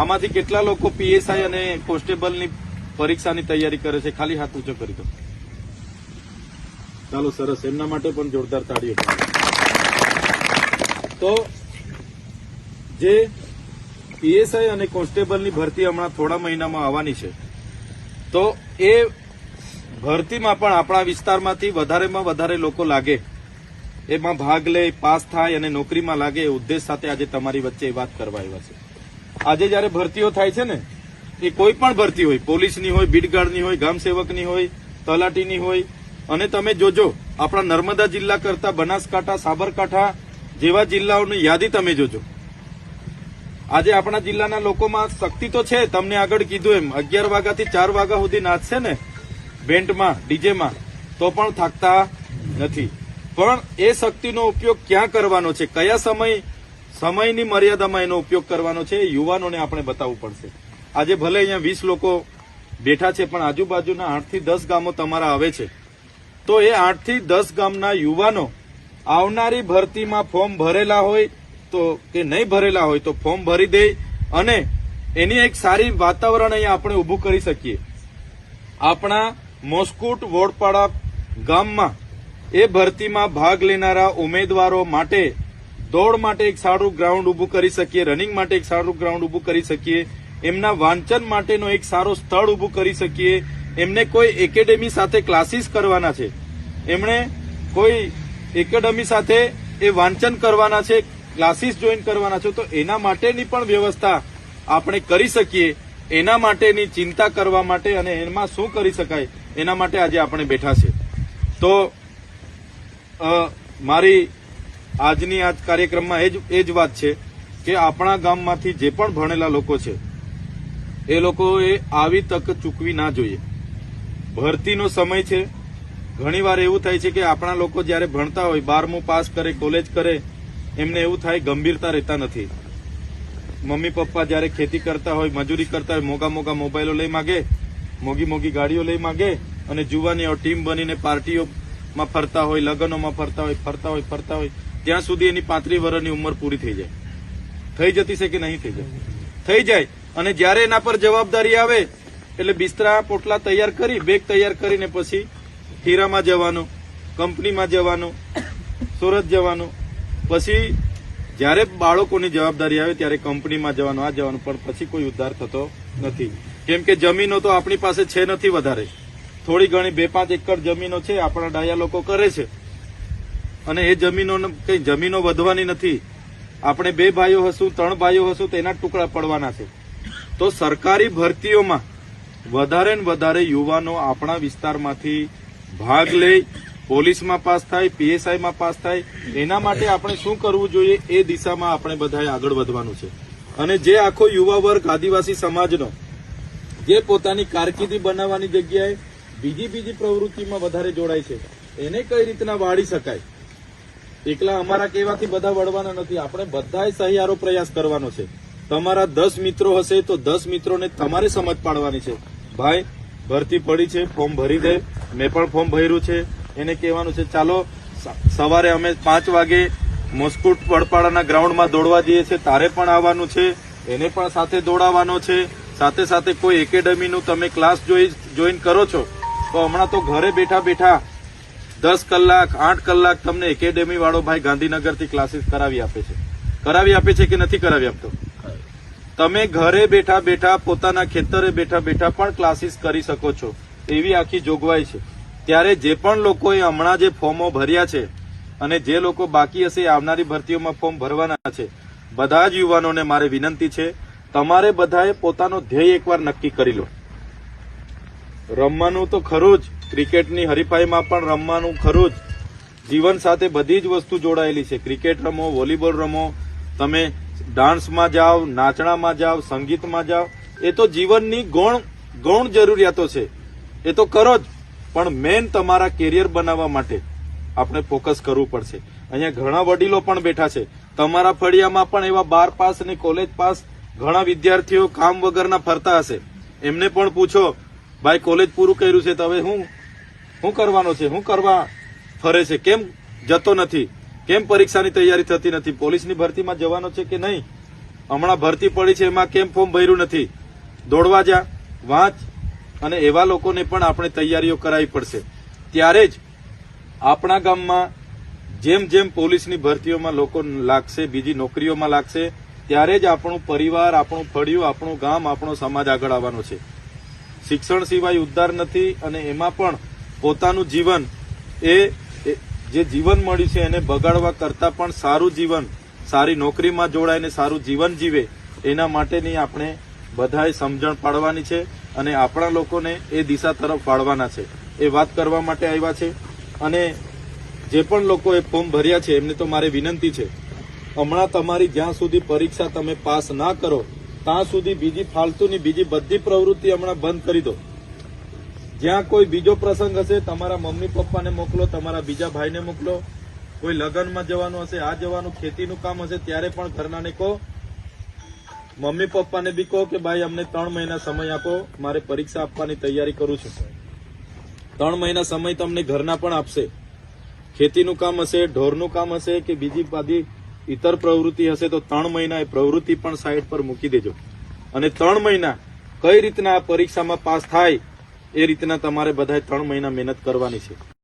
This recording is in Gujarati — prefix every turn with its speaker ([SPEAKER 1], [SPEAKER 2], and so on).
[SPEAKER 1] આમાંથી કેટલા લોકો પીએસઆઈ અને કોન્સ્ટેબલની પરીક્ષાની તૈયારી કરે છે? ખાલી હાથ ઊંચો કરી દો. ચાલો, સરસ. એમના માટે પણ જોરદાર તાળીઓ. તો જે પીએસઆઈ અને કોન્સ્ટેબલની ભરતી હમણાં થોડા મહિનામાં આવવાની છે, તો એ ભરતીમાં પણ આપણા વિસ્તારમાંથી વધારેમાં વધારે લોકો લાગે. એમાં ભાગ લે, પાસ થાય અને નોકરીમાં લાગે એ ઉદ્દેશ સાથે આજે તમારી વચ્ચે વાત કરવા આવ્યા છે. આજે જયારે ભરતીઓ થાય છે ને, એ કોઈ પણ ભરતી હોય, પોલીસની હોય, બીડગાર્ડની હોય, ગામ સેવકની હોય, તલાટીની હોય, અને તમે જોજો, આપણા નર્મદા જિલ્લા કરતા બનાસકાંઠા, સાબરકાંઠા જેવા જિલ્લાઓની યાદી તમે જોજો. આજે આપણા જિલ્લાના લોકોમાં શક્તિ તો છે, તમને આગળ કીધું એમ, અગિયાર વાગ્યાથી ચાર વાગ્યા સુધી નાચશે ને, બેન્ડમાં, ડીજેમાં, તો પણ થાકતા નથી. પણ એ શક્તિનો ઉપયોગ ક્યાં કરવાનો છે? કયા સમય સમયની મર્યાદામાં એનો ઉપયોગ કરવાનો છે યુવાનોને આપણે બતાવવું પડશે. આજે ભલે અહીંયા વીસ લોકો બેઠા છે, પણ આજુબાજુના આઠથી દસ ગામો તમારા આવે છે. તો એ આઠથી દસ ગામના યુવાનો આવનારી ભરતીમાં ફોર્મ ભરેલા હોય તો કે નહીં ભરેલા હોય તો ફોર્મ ભરી દે અને એની એક સારી વાતાવરણ અહીંયા આપણે ઊભું કરી શકીએ. આપણા મોસ્કુટ વોડપાડા ગામમાં એ ભરતીમાં ભાગ લેનારા ઉમેદવારો માટે દોડ માટે એક સારું ગ્રાઉન્ડ ઊભું કરી શકીએ રનિંગ માટે એક સારું ગ્રાઉન્ડ ઊભું કરી શકીએ, એમના વાંચન માટેનો એક સારો સ્થળ ઊભું કરી શકીએ. એમને કોઈ એકેડેમી સાથે ક્લાસીસ કરવાના છે. એમણે કોઈ એકેડેમી સાથે એ વાંચન કરવાના છે ક્લાસીસ જોઈન કરવાના છે, તો એના માટેની પણ વ્યવસ્થા આપણે કરી શકીએ. એના માટેની ચિંતા કરવા માટે અને એમાં શું કરી શકાય, એના માટે આજે આપણે બેઠા છે તો મારી આજની આજ કાર્યક્રમમાં એ જ એ જ વાત છે કે આપણા ગામમાંથી જે પણ ભણેલા લોકો છે, એ લોકોએ આવી તક ચૂકવી ના જોઈએ. ભરતીનો સમય છે. ઘણીવાર એવું થાય છે કે આપણા લોકો જ્યારે ભણતા હોય, બારમું પાસ કરે, કોલેજ કરે, એમને એવું થાય ગંભીરતા રહેતા નથી. મમ્મી પપ્પા જ્યારે ખેતી કરતા હોય, મજૂરી કરતા હોય મોગા મોગા મોબાઈલો લઈ માગે મોગી મોગી ગાડીઓ લઈ માગે અને જુવાનીઓ ટીમ બનીને પાર્ટીઓમાં ફરતા હોય, લગ્નોમાં ફરતા હોય ફરતા હોય ફરતા હોય ત્યાં સુધી એની પાંત્રીસ વર્ષની ઉંમર પૂરી થઈ જાય. થઈ જતી છે કે નહીં થઈ જાય? થઈ જાય. અને જ્યારે એના પર જવાબદારી આવે, એટલે બિસ્તરા પોટલા તૈયાર કરી, બેગ તૈયાર કરીને પછી હીરામાં જવાનું, કંપનીમાં જવાનું, સુરત જવાનું. પછી જ્યારે બાળકોની જવાબદારી આવે ત્યારે કંપનીમાં જવાનું, આ જવાનું. પણ પછી કોઈ ઉદ્ધાર થતો નથી. કેમ કે જમીનો તો આપણી પાસે છે નથી વધારે. થોડી ઘણી બે પાંચ એકર જમીનો છે, આપણા ડાયા લોકો કરે છે. અને એ જમીનો કઈ જમીનો વધવાની નથી. આપણે બે ભાઈઓ હશું, ત્રણ ભાઈઓ હશું તેના ટુકડા પડવાના છે. તો સરકારી ભરતીઓમાં વધારે ને વધારે યુવાનો આપણા વિસ્તારમાંથી ભાગ લે પોલીસમાં પાસ થાય, પીએસઆઈમાં પાસ થાય, એના માટે આપણે શું કરવું જોઈએ એ દિશામાં આપણે બધાએ આગળ વધવાનું છે. અને જે આખો યુવા વર્ગ, આદિવાસી સમાજનો, જે પોતાની કારકિર્દી બનાવવાની જગ્યાએ બીજી બીજી પ્રવૃત્તિમાં વધારે જોડાય છે, એને કઈ રીતના વાળી શકાય? એકલા અમારા કહેવાથી બધા વળવાના નથી. આપણે બધાએ સહિયારો પ્રયાસ કરવાનો છે. તમારા દસ મિત્રો હશે તો દસ મિત્રોને તમારે સમજ પાડવાની છે. ભાઈ, ભરતી પડી છે, ફોર્મ ભરી દે. મેં પણ ફોર્મ ભર્યું છે. એને કહેવાનું છે, ચાલો સવારે અમે પાંચ વાગે મોસ્કુટ વડપાડાના ગ્રાઉન્ડમાં દોડવા જઈએ છીએ. તારે પણ આવવાનું છે. એને પણ સાથે દોડાવવાનો છે. સાથે સાથે કોઈ એકેડેમીનું તમે ક્લાસ જોઈ, જોઈન કરો છો. તો હમણાં તો ઘરે બેઠા બેઠા દસ કલાક, આઠ કલાક તમને એકેડેમી વાળો ભાઈ ગાંધીનગરથી ક્લાસીસ કરાવી આપે છે. કરાવી આપે છે કે નથી કરાવી આપતો? તમે ઘરે બેઠા બેઠા, પોતાના ખેતરે બેઠા બેઠા પણ ક્લાસીસ કરી શકો છો. એવી આખી જોગવાઈ છે. ત્યારે જે પણ લોકોએ હમણાં જે ફોર્મો ભર્યા છે અને જે લોકો બાકી હશે આવનારી ભરતીઓમાં ફોર્મ ભરવાના છે, બધા જ યુવાનોને મારે વિનંતી છે, તમારે બધાએ પોતાનો ધ્યેય એકવાર નક્કી કરી લો. રમવાનું તો ખરું જ ક્રિકેટની હરીફાઈમાં પણ રમવાનું ખરું જ. જીવન સાથે બધી જ વસ્તુ જોડાયેલી છે. ક્રિકેટ રમો, વોલીબોલ રમો, તમે ડાન્સમાં જાઓ, નાચણામાં જાઓ, સંગીતમાં જાઓ, એ તો જીવનની ગૌણ ગૌણ જરૂરિયાતો છે. એ તો કરો જ. પણ મેન તમારા કેરિયર બનાવવા માટે આપણે ફોકસ કરવું પડશે. અહીંયા ઘણા વડીલો પણ બેઠા છે. તમારા ફળિયામાં પણ એવા બાર પાસ અને કોલેજ પાસ ઘણા વિદ્યાર્થીઓ કામ વગરના ફરતા હશે. એમને પણ પૂછો, ભાઈ, કોલેજ પૂરું કર્યું છે તો હવે હું શું કરવાનો છે? શું કરવા ફરે છે? કેમ જતો નથી? કેમ પરીક્ષાની તૈયારી થતી નથી? પોલીસની ભરતીમાં જવાનો છે કે નહીં? હમણાં ભરતી પડી છે, એમાં કેમ ફોર્મ ભર્યું નથી? દોડવા જા, વાંચ અને એવા લોકોને પણ આપણે તૈયારીઓ કરાવી પડશે. ત્યારે જ આપણા ગામમાં જેમ જેમ પોલીસની ભરતીઓમાં લોકો લાગશે, બીજી નોકરીઓમાં લાગશે, ત્યારે જ આપણું પરિવાર, આપણું ફળિયું, આપણું ગામ, આપણો સમાજ આગળ આવવાનો છે. શિક્ષણ સિવાય ઉદ્ધાર નથી અને એમાં પણ પોતાનું જીવન એ જે જીવન મળ્યું છે એને બગાડવા કરતાં પણ સારું જીવન, સારી નોકરીમાં જોડાઈને સારું જીવન જીવે, એના માટેની આપણે બધાએ સમજણ પાડવાની છે અને આપણા લોકોને એ દિશા તરફ વાળવાના છે. એ વાત કરવા માટે આવ્યા છે અને જે પણ લોકોએ ફોર્મ ભર્યા છે, એમને તો મારે વિનંતી છે, હમણાં તમારી જ્યાં સુધી પરીક્ષા તમે પાસ ના કરો, ત્યાં સુધી બીજી ફાલતુની બીજી બધી પ્રવૃત્તિ હમણાં બંધ કરી દો. જ્યાં કોઈ બીજો પ્રસંગ હશે, તમારા મમ્મી પપ્પાને મોકલો, તમારા બીજા ભાઈને મોકલો, કોઈ લગ્નમાં જવાનું હશે, આ જવાનું, ખેતીનું કામ હશે, ત્યારે પણ ઘરનાને કહો. મમ્મી પપ્પાને બી કહો કે, ભાઈ, અમને ત્રણ મહિના સમય આપો, મારે પરીક્ષા આપવાની તૈયારી કરું છું. ત્રણ મહિના સમય તમને ઘરના પણ આપશે. ખેતીનું કામ હશે, ઢોરનું કામ હશે કે બીજી બધી ઇતર પ્રવૃત્તિ હશે, તો ત્રણ મહિના એ પ્રવૃત્તિ પણ સાઈડ પર મૂકી દેજો. અને ત્રણ મહિના કઈ રીતના આ પરીક્ષામાં પાસ થાય એ રીતના તમારે બધાએ ત્રણ મહિના મહેનત કરવાની છે.